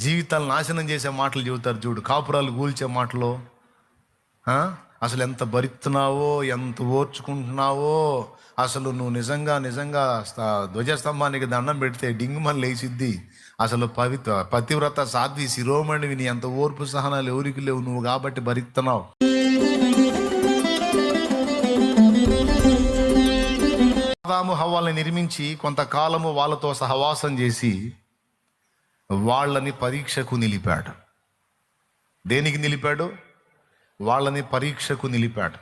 జీవితాలు నాశనం చేసే మాటలు చెబుతారు చూడు. కాపురాలు కూల్చే మాటలు అసలు ఎంత భరిస్తున్నావో ఎంత ఓర్చుకుంటున్నావో అసలు నువ్వు నిజంగా నిజంగా స్త- ధ్వజస్తంభానికి దండం పెడితే డింగుమని లేచిద్ది. అసలు పవిత్ర పతివ్రత సాధ్వి శిరోమణివి. నీ ఎంత ఓర్పు సహనాలు ఎవరికి లేవు. నువ్వు కాబట్టి భరిస్తున్నావు ఆదాము హవ్వాల్ని నిర్మించి కొంతకాలము వాళ్ళతో సహవాసం చేసి వాళ్ళని పరీక్షకు నిలిపాడు. దేనికి నిలిపాడు? వాళ్ళని పరీక్షకు నిలిపాడు.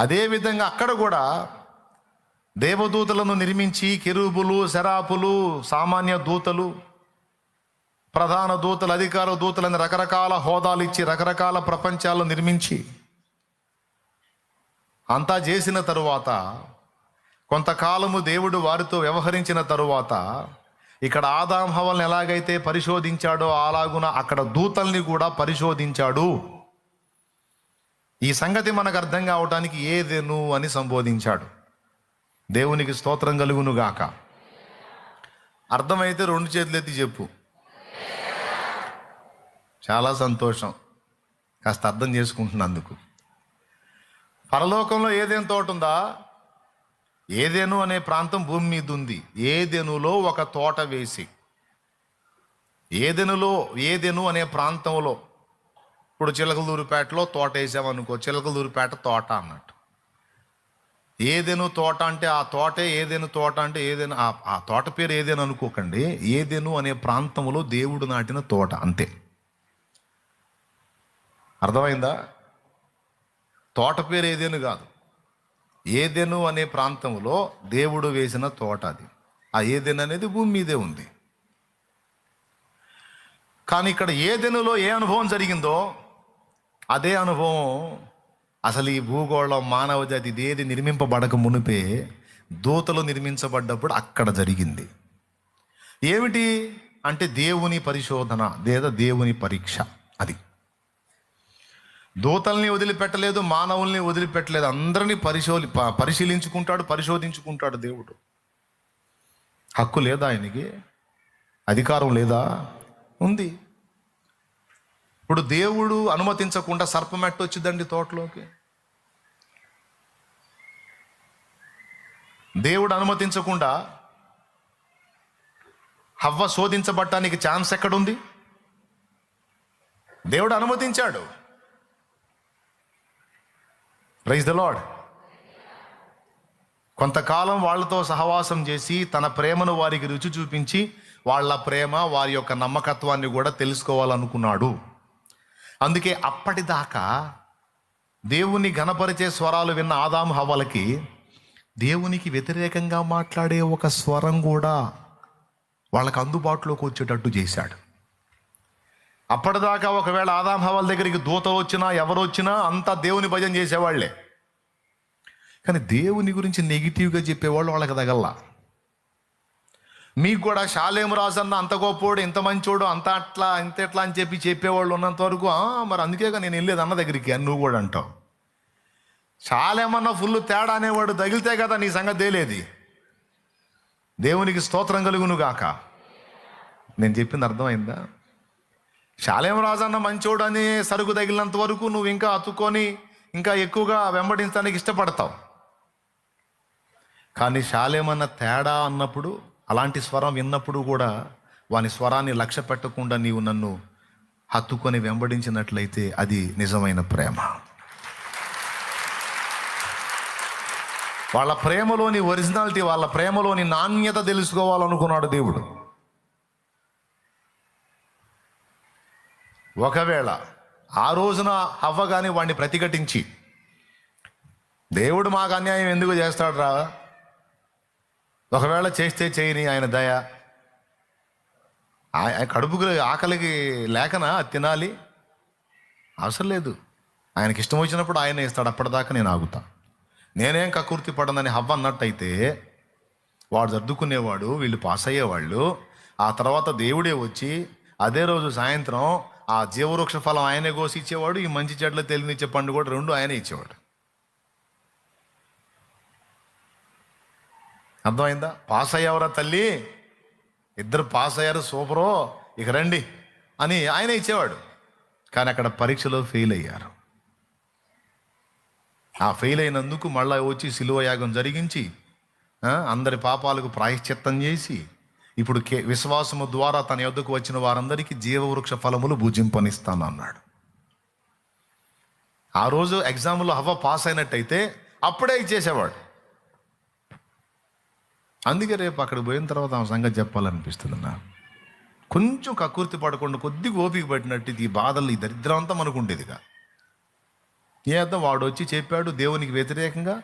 అదేవిధంగా అక్కడ కూడా దేవదూతలను నిర్మించి కెరూబులు శరాపులు సామాన్య దూతలు ప్రధాన దూతలు అధికార దూతలని రకరకాల హోదాలు ఇచ్చి రకరకాల ప్రపంచాలు నిర్మించి అంతా చేసిన తరువాత కొంతకాలము దేవుడు వారితో వ్యవహరించిన తరువాత ఇక్కడ ఆదాం హవల్ని ఎలాగైతే పరిశోధించాడో అలాగున అక్కడ దూతల్ని కూడా పరిశోధించాడు. ఈ సంగతి మనకు అర్థం కావటానికి నువ్వు అని సంబోధించాడు. దేవునికి స్తోత్రం కలుగును గాక. అర్థమైతే రెండు చేతులు ఎత్తి చెప్పు. చాలా సంతోషం. కాస్త అర్థం చేసుకుంటున్నందుకు. పరలోకంలో ఏదేం తోట ఉందా? ఏదేను అనే ప్రాంతం భూమి మీద ఉంది ఏదెనులో ఒక తోట వేసి ఏదెనులో ఏదెను అనే ప్రాంతంలో ఇప్పుడు చిలకలూరుపేటలో తోట వేసామనుకో చిలకలూరుపేట తోట అన్నట్టు. ఏదెను తోట అంటే ఆ తోటే ఏదెను తోట అంటే ఏదైనా ఆ తోట పేరు ఏదైనా అనుకోకండి. ఏదెను అనే ప్రాంతంలో దేవుడు నాటిన తోట అంతే. అర్థమైందా? తోట పేరు ఏదేను కాదు. ఏదెను అనే ప్రాంతంలో దేవుడు వేసిన తోట అది. ఆ ఏదెను అనేది భూమి మీదే ఉంది. కానీ ఇక్కడ ఏదెనులో ఏ అనుభవం జరిగిందో అదే అనుభవం అసలు ఈ భూగోళం మానవ జాతి ఇదేది నిర్మింపబడక మునిపే దూతలు నిర్మించబడ్డప్పుడు అక్కడ జరిగింది. ఏమిటి? అంటే దేవుని పరిశోధన లేదా దేవుని పరీక్ష అది. దూతల్ని వదిలిపెట్టలేదు మానవుల్ని వదిలిపెట్టలేదు. అందరినీ పరిశోధి పరిశీలించుకుంటాడు పరిశోధించుకుంటాడు దేవుడు. హక్కు లేదా ఆయనకి? అధికారం లేదా? ఉంది. ఇప్పుడు దేవుడు అనుమతించకుండా సర్పమెట్ట వచ్చిందండి తోటలోకి? దేవుడు అనుమతించకుండా హవ్వ శోధించబట్టానికి ఛాన్స్ ఎక్కడుంది? దేవుడు అనుమతించాడు. ప్రైజ్ ద లాడ్ కొంతకాలం వాళ్ళతో సహవాసం చేసి తన ప్రేమను వారికి రుచి చూపించి వాళ్ళ ప్రేమ వారి యొక్క నమ్మకత్వాన్ని కూడా తెలుసుకోవాలనుకున్నాడు. అందుకే అప్పటిదాకా దేవుని ఘనపరిచే స్వరాలు విన్న ఆదాం హవలకి దేవునికి వ్యతిరేకంగా మాట్లాడే ఒక స్వరం కూడా వాళ్ళకి అందుబాటులోకి వచ్చేటట్టు చేశాడు. అప్పటిదాకా ఒకవేళ ఆదాం హవాల దగ్గరికి దూత వచ్చినా ఎవరు వచ్చినా అంతా దేవుని భజన చేసేవాళ్ళే కానీ దేవుని గురించి నెగిటివ్గా చెప్పేవాళ్ళు వాళ్ళకి తగల్లా. మీకు కూడా శాలేము రాజన్న అన్న అంత గొప్పోడు ఇంత మంచోడు అంత అట్లా ఇంత ఎట్లా అని చెప్పి చెప్పేవాళ్ళు ఉన్నంత వరకు మరి అందుకేగా నేను వెళ్ళేది అన్న దగ్గరికి అని నువ్వు కూడా అంటావు. షాలేమన్నా ఫుల్ తేడా అనేవాడు తగిలితే కదా నీ సంగతి తేలేది. దేవునికి స్తోత్రం కలుగును గాక. నేను చెప్పింది అర్థమైందా? శాలేం రాజన్న మంచోడు అని సరుకు తగిలినంత వరకు నువ్వు ఇంకా అతుక్కొని ఇంకా ఎక్కువగా వెంబడించడానికి ఇష్టపడతావు. కానీ శాలేమన్న తేడా అన్నప్పుడు అలాంటి స్వరం విన్నప్పుడు కూడా వాని స్వరాన్ని లక్ష్య పెట్టకుండా నీవు నన్ను హత్తుకొని వెంబడించినట్లయితే అది నిజమైన ప్రేమ. వాళ్ళ ప్రేమలోని ఒరిజినాలిటీ వాళ్ళ ప్రేమలోని నాణ్యత తెలుసుకోవాలనుకున్నాడు దేవుడు. ఒకవేళ ఆ రోజున హవ్వ కానీ వాడిని ప్రతిఘటించి దేవుడు మాకు అన్యాయం ఎందుకు చేస్తాడు రా? ఒకవేళ చేస్తే చేయని ఆయన దయ. ఆ- కడుపుకి ఆకలికి లేకనా? తినాలి? అవసరం లేదు. ఆయనకి ఇష్టం వచ్చినప్పుడు ఆయన ఇస్తాడు. అప్పటిదాకా నేను ఆగుతా. నేనేం కకూర్తి పడనని హవ్వ అన్నట్టయితే వాడు సర్దుకునేవాడు వీళ్ళు పాస్ అయ్యేవాళ్ళు ఆ తర్వాత దేవుడే వచ్చి అదే రోజు సాయంత్రం ఆ జీవవృక్ష ఫలం ఆయనే కోసి ఇచ్చేవాడు ఈ మంచి చెట్ల తెలియనిచ్చే పండు కూడా రెండు ఆయనే ఇచ్చేవాడు. అర్థమైందా? పాస్ అయ్యావరా తల్లి. ఇద్దరు పాస్ అయ్యారు సూపరు. ఇక రండి అని ఆయన ఇచ్చేవాడు. కానీ అక్కడ పరీక్షలో ఫెయిల్ అయ్యారు. ఆ ఫెయిల్ అయినందుకు మళ్ళీ వచ్చి శిలువ యాగం జరిగించి అందరి పాపాలకు ప్రాయశ్చిత్తం చేసి ఇప్పుడు కే విశ్వాసము ద్వారా తన యొద్దకు వచ్చిన వారందరికీ జీవవృక్ష ఫలములు భుజింపనిస్తాను అన్నాడు. ఆ రోజు ఎగ్జామ్లో హవ పాస్ అయినట్టయితే అప్పుడే ఇచ్చేసేవాడు. అందుకే రేపు అక్కడికి పోయిన తర్వాత ఆమె సంగతి చెప్పాలనిపిస్తుంది నాకు కొంచెం కక్కుర్తి పడకుండా కొద్దిగా ఓపిక పట్టినట్టు ఇది ఈ బాధలు ఈ దరిద్రం అంతా మనకు ఉండేదిగా ఏదో వాడు వచ్చి చెప్పాడు దేవునికి వ్యతిరేకంగా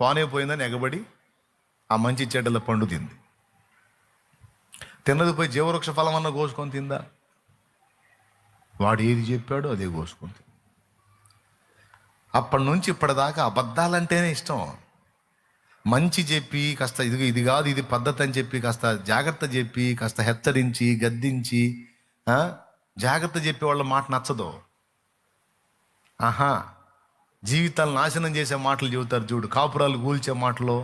పానే పోయిందని ఎగబడి ఆ మంచి చెడ్డల పండు తింది. తిన్నది పోయి జీవవృక్ష ఫలం అన్న కోసుకొని తిందా? వాడు ఏది చెప్పాడో అదే కోసుకొని తింది. అప్పటి నుంచి ఇప్పటిదాకా అబద్ధాలంటేనే ఇష్టం. మంచి చెప్పి కాస్త ఇది ఇది కాదు ఇది పద్ధతి అని చెప్పి కాస్త జాగ్రత్త చెప్పి కాస్త హెచ్చరించి గద్దించి జాగ్రత్త చెప్పే వాళ్ళ మాట నచ్చదు. ఆహా జీవితాలు నాశనం చేసే మాటలు చెబుతారు చూడు కాపురాలు కూల్చే మాటలు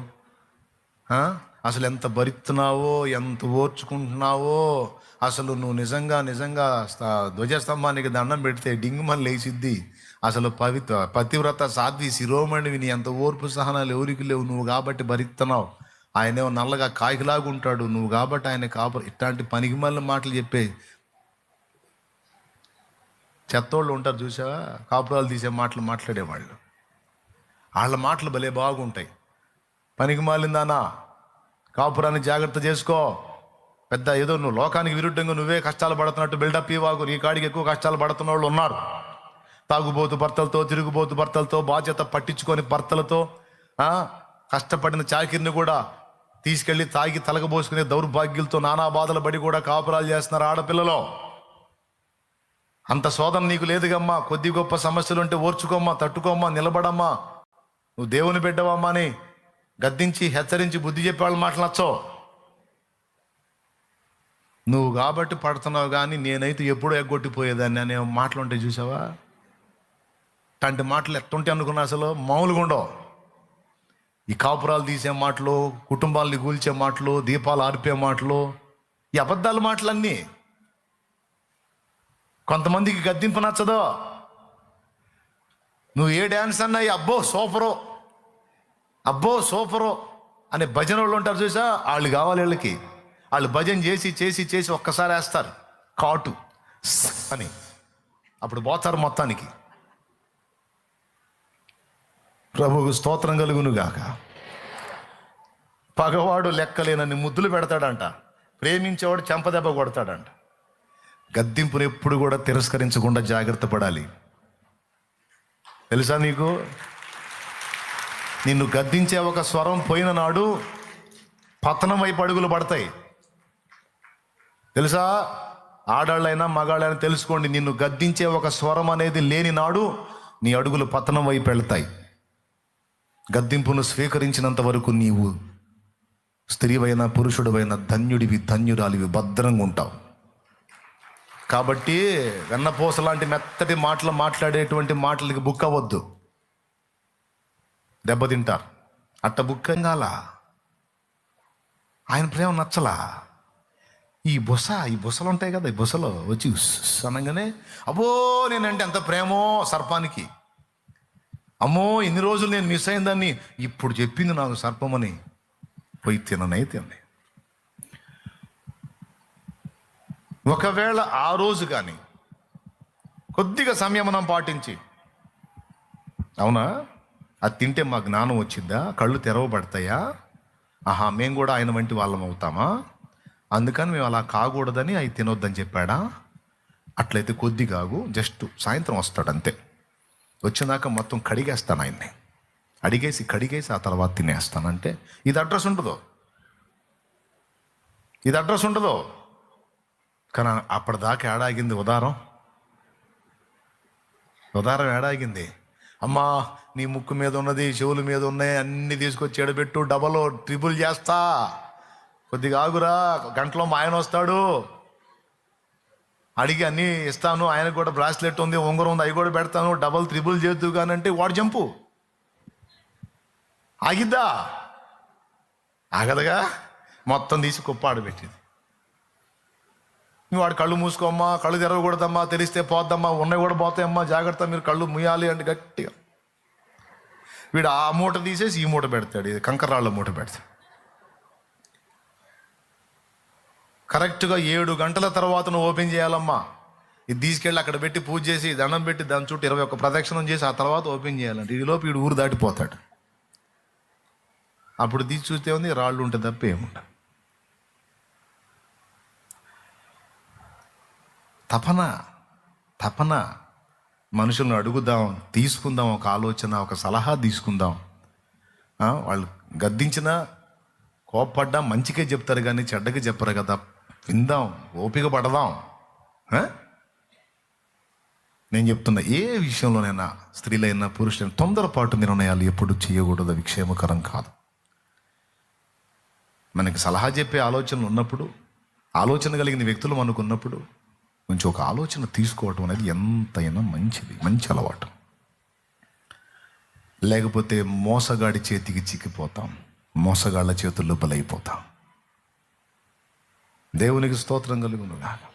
అసలు ఎంత భరిస్తున్నావో ఎంత ఓర్చుకుంటున్నావో అసలు నువ్వు నిజంగా నిజంగా స్త- ధ్వజస్తంభానికి దండం పెడితే డింగుమని లేచిద్ది. అసలు పవిత్ర పతివ్రత సాధ్వి శిరోమణివి నీ ఎంత ఓర్పు సహనాలు ఎవరికి లేవు. నువ్వు కాబట్టి భరిస్తున్నావు ఆయనేమో నల్లగా కాకిలాగా ఉంటాడు. నువ్వు కాబట్టి ఆయన కాపు ఇట్లాంటి పనికి మళ్ళీ మాటలు చెప్పే చెత్తోళ్ళు ఉంటారు చూసావా కాపురాలు తీసే మాటలు మాట్లాడేవాళ్ళు. వాళ్ళ మాటలు భలే బాగుంటాయి. పనికి మాలిందానా? కాపురాన్ని జాగ్రత్త చేసుకో. పెద్ద ఏదో నువ్వు లోకానికి విరుద్ధంగా నువ్వే కష్టాలు పడుతున్నట్టు బిల్డప్ ఇవ్వకు. నీ కాడికి ఎక్కువ కష్టాలు పడుతున్న వాళ్ళు ఉన్నారు. తాగుబోతు భర్తలతో తిరుగుబోతు భర్తలతో బాధ్యత పట్టించుకొని భర్తలతో కష్టపడిన చాకిరిని కూడా తీసుకెళ్ళి తాగి తలకబోసుకునే దౌర్భాగ్యులతో నానా బాధలు పడి కూడా కాపురాలు చేస్తున్నారు ఆడపిల్లలో. అంత శోధన నీకు లేదుగమ్మా. కొద్ది గొప్ప సమస్యలు ఉంటే ఓర్చుకోమ్మా తట్టుకోమ్మా నిలబడమ్మా. నువ్వు దేవుని బిడ్డవమ్మా అని గద్దించి హెచ్చరించి బుద్ధి చెప్పే వాళ్ళు మాటలు నచ్చో నువ్వు కాబట్టి పడుతున్నావు కానీ నేనైతే ఎప్పుడూ ఎగ్గొట్టిపోయేదాన్ని అనే మాటలు ఉంటాయి చూసావా? అలాంటి మాటలు ఎట్టుంటే అనుకున్నా అసలు? మామూలుగా ఉండవు. ఈ కాపురాలు తీసే మాటలు కుటుంబాలని కూల్చే మాటలు దీపాలు ఆర్పే మాటలు ఈ అబద్ధాల మాటలన్నీ. కొంతమందికి గద్దింపు నచ్చదో. నువ్వు ఏ డ్యాన్స్ అన్నా అబ్బో సూపరు. అబ్బో సూపరు అనే భజన వాళ్ళు ఉంటారు చూసా? వాళ్ళు కావాలి వీళ్ళకి. వాళ్ళు భజన చేసి చేసి చేసి ఒక్కసారి వేస్తారు. కాటు. అని. అప్పుడు పోతారు మొత్తానికి. ప్రభువుకు స్తోత్రం కలుగునుగాక పగవాడు లెక్కలేనని ముద్దులు పెడతాడంట. ప్రేమించేవాడు చెంపదెబ్బ కొడతాడంట. గద్దింపును ఎప్పుడు కూడా తిరస్కరించకుండా జాగ్రత్త పడాలి. తెలుసా నీకు? నిన్ను గద్దించే ఒక స్వరం పోయిన నాడు పతనం వైపు అడుగులు పడతాయి. తెలుసా? ఆడాళ్ళైనా మగాళ్ళైనా తెలుసుకోండి నిన్ను గద్దించే ఒక స్వరం అనేది లేని నాడు నీ అడుగులు పతనం వైపు వెళ్తాయి. గద్దింపును స్వీకరించినంత వరకు నీవు స్త్రీవైన పురుషుడివైన ధన్యుడివి ధన్యురాలివి భద్రంగా ఉంటావు. కాబట్టి వెన్నపూస లాంటి మెత్తటి మాటలు మాట్లాడేటువంటి మాటలకి బుక్ అవ్వద్దు దెబ్బతింటారు అట్ట బుక్కంగాల ఆయన ప్రేమ నచ్చలా? ఈ బుస ఈ బుసలు ఉంటాయి కదా ఈ బుసలో వచ్చి అనగానే అబ్బో నేనంటే ఎంత ప్రేమో సర్పానికి. అమ్మో ఇన్ని రోజులు నేను మిస్ అయిందాన్ని ఇప్పుడు చెప్పింది నాకు సర్పమని. పోయి తిననే తిన్నాయి ఒకవేళ ఆ రోజు కానీ కొద్దిగా సంయమనం పాటించి అవునా? అది తింటే మా జ్ఞానం వచ్చిందా కళ్ళు తెరవబడతాయా? ఆహా మేము కూడా ఆయన వంటి వాళ్ళం అవుతామా? అందుకని మేము అలా కాకూడదని అవి తినొద్దని చెప్పాడా? అట్లయితే కొద్ది కాగు జస్ట్ సాయంత్రం వస్తాడు అంతే వచ్చినాక మొత్తం కడిగేస్తాను ఆయన్ని. అడిగేసి కడిగేసి ఆ తర్వాత తినేస్తానంటే ఇది అడ్రస్ ఉండదు ఇది అడ్రస్ ఉండదు కానీ అప్పటిదాకా ఏడాగింది ఉదారం. ఉదారం ఏడాగింది? అమ్మా నీ ముక్కు మీద ఉన్నది చెవుల మీద ఉన్నాయి అన్ని తీసుకొచ్చి ఎడబెట్టు డబల్ ట్రిపుల్ చేస్తా. కొద్దిగా ఆగురా గంటలో మా ఆయన వస్తాడు. అడిగి అన్నీ ఇస్తాను ఆయనకు కూడా బ్రాస్లెట్ ఉంది ఉంగరం ఉంది అవి కూడా పెడతాను డబల్ త్రిబుల్ చేద్దు కానంటే వాడు జంపు. ఆగిద్దా? ఆగదుగా? మొత్తం తీసి కుప్పాడు పెట్టింది. నువ్వు వాడు కళ్ళు మూసుకోమ్మా కళ్ళు తెరవకూడదమ్మా తెలిస్తే పోద్దమ్మా ఉన్నాయి కూడా పోతాయమ్మా జాగ్రత్త మీరు కళ్ళు ముయాలి అంటే గట్టిగా. వీడు ఆ మూట తీసేసి ఈ మూట పెడతాడు ఇది కంకరాళ్ళ మూట పెడతాడు. కరెక్ట్గా ఏడు గంటల తర్వాత నువ్వు ఓపెన్ చేయాలమ్మా. ఇది తీసుకెళ్ళి అక్కడ పెట్టి పూజ చేసి దండం పెట్టి దాని చుట్టూ ఇరవై ఒక్క ప్రదక్షిణం చేసి ఆ తర్వాత ఓపెన్ చేయాలంటే ఈలోపు వీడు ఊరు దాటిపోతాడు. అప్పుడు తీసి చూస్తే ఉంది రాళ్ళు ఉంటే తప్ప ఏముండదు తపన తపన. మనుషులను అడుగుదాం తీసుకుందాం ఒక ఆలోచన ఒక సలహా తీసుకుందాం. వాళ్ళు గద్దించినా కోప్పడ్డా మంచికే చెప్తారు కానీ చెడ్డకి చెప్పరు కదా. విందాం ఓపిక పడదాం. నేను చెప్తున్నా ఏ విషయంలోనైనా స్త్రీలైనా పురుషులైనా తొందరపాటు నిర్ణయాలు ఎప్పుడు చేయకూడదు అవి క్షేమకరం కాదు. మనకి సలహా చెప్పే ఆలోచనలు ఉన్నప్పుడు ఆలోచన కలిగిన వ్యక్తులు మనకు ఉన్నప్పుడు కొంచెం ఒక ఆలోచన తీసుకోవటం అనేది ఎంతైనా మంచిది మంచి అలవాటు. లేకపోతే మోసగాడి చేతికి చిక్కిపోతాం మోసగాళ్ళ చేతుల్లో బలైపోతాం. దేవునికి స్తోత్రం కలిగి గాక